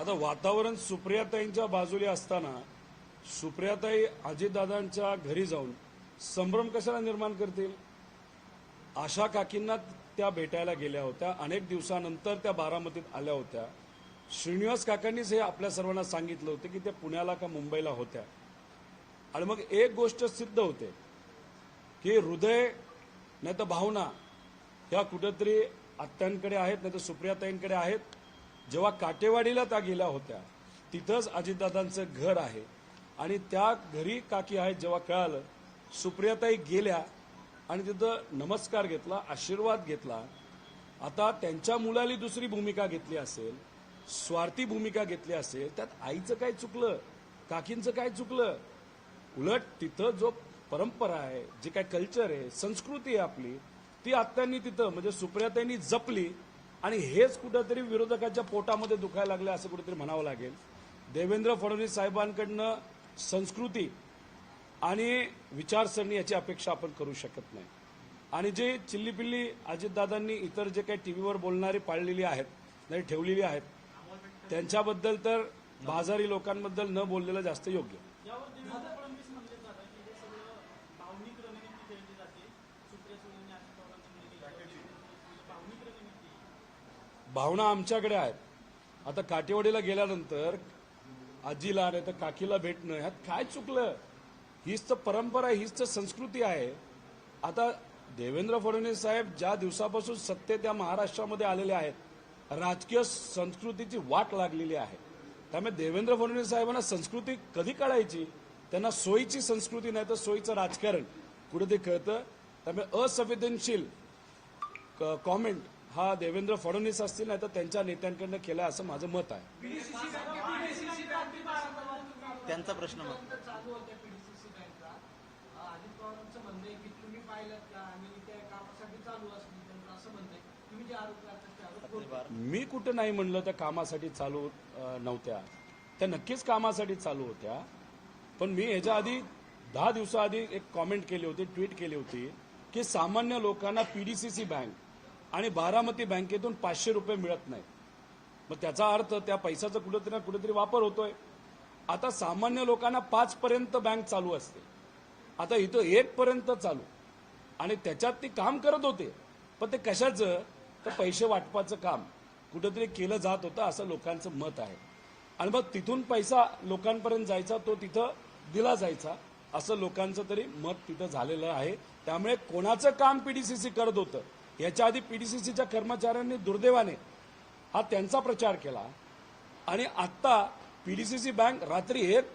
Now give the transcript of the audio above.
आता वातावरण सुप्रियाताईंच्या बाजूला असताना सुप्रियाताई अजितदादांच्या घरी जाऊन संभ्रम कशाला निर्माण करतील? आशा काकींना त्या भेटायला गेल्या होत्या. अनेक दिवसानंतर त्या बारामतीत आल्या होत्या. श्रीनिवास काकांनीच हे आपल्या सर्वांना सांगितलं होतं की त्या पुण्याला का मुंबईला होत्या. आणि मग एक गोष्ट सिद्ध होते की हृदय नाही तर भावना ह्या कुठेतरी आत्यांकडे आहेत नाही तर सुप्रियाताईंकडे आहेत. जेव्हा काटेवाडीला त्या गेल्या होत्या तिथंच अजितदादांचं घर आहे. आणि त्या घरी काकी आहेत जेव्हा कळालं सुप्रियाताई गेल्या आणि तिथं नमस्कार घेतला आशीर्वाद घेतला. आता त्यांच्या मुलाली दुसरी भूमिका घेतली असेल स्वार्थी भूमिका घेतली असेल त्यात आईचं काय चुकलं काकींचं काय चुकलं? उलट तिथं जो परंपरा आहे जे काय कल्चर आहे संस्कृती आहे आपली ती आत्यांनी तिथं म्हणजे सुप्रियाताईंनी जपली आणि हेच कुठंतरी विरोधकाच्या पोटामध्ये दुखायला लागलं असं कुठेतरी म्हणावं लागेल. देवेंद्र फडणवीस साहेबांकडनं संस्कृती आणि विचारसरणी याची अपेक्षा आपण करू शकत नाही. आणि जे चिल्लीपिल्ली अजितदादांनी इतर जे काही टीव्हीवर बोलणारी पाळलेली आहेत नाही ठेवलेली आहेत त्यांच्याबद्दल तर बाजारी लोकांबद्दल न बोललेलं जास्त योग्य. भावना आमच्याकडे आहेत. आता काटेवाडीला गेल्यानंतर आजीला नाही तर काकीला भेटणं ह्यात काय चुकलं? हीच तर परंपरा आहे हीच तर संस्कृती आहे. आता देवेंद्र फडणवीस साहेब ज्या दिवसापासून सत्ते त्या महाराष्ट्रामध्ये आलेले आहेत राजकीय संस्कृतीची वाट लागलेली आहे. त्यामुळे देवेंद्र फडणवीस साहेबांना संस्कृती कधी काढायची त्यांना सोयीची संस्कृती नाही तर सोयीचं राजकारण. कुठे ते कळतं? त्यामुळे असंवेदनशील क- कॉमेंट हा देवेंद्र फडणवीस असतील नाही तर त्यांच्या नेत्यांकडनं केला असं माझं मत आहे. त्यांचा प्रश्न. मी कुठं नाही म्हणलं त्या कामासाठी चालू नव्हत्या. त्या नक्कीच कामासाठी चालू होत्या. पण मी ह्याच्या आधी दहा दिवसाआधी एक कॉमेंट केली होती ट्विट केली होती की सामान्य लोकांना पीडीसीसी बँक आणि बारामती बँकेतून पाचशे रुपये मिळत नाही मग त्याचा अर्थ त्या पैशाचा कुठेतरी ना कुठेतरी वापर होतोय. आता सामान्य लोकांना पाचपर्यंत बँक चालू असते. आता इथं एकपर्यंत चालू. आणि त्याच्यात ती काम करत होते. पण ते कशाचं? तर पैसे वाटपाचं काम. कुठेतरी केलं जात होतं असं लोकांचं मत आहे. आणि मग तिथून पैसा लोकांपर्यंत जायचा तो तिथं दिला जायचा. असं लोकांचं तरी मत तिथं झालेलं आहे. त्यामुळे कोणाचं काम पीडीसीसी करत होतं? याच्या आधी पीडीसीसीच्या कर्मचाऱ्यांनी दुर्दैवाने हा त्यांचा प्रचार केला. आणि आत्ता पीडीसीसी बँक रात्री एक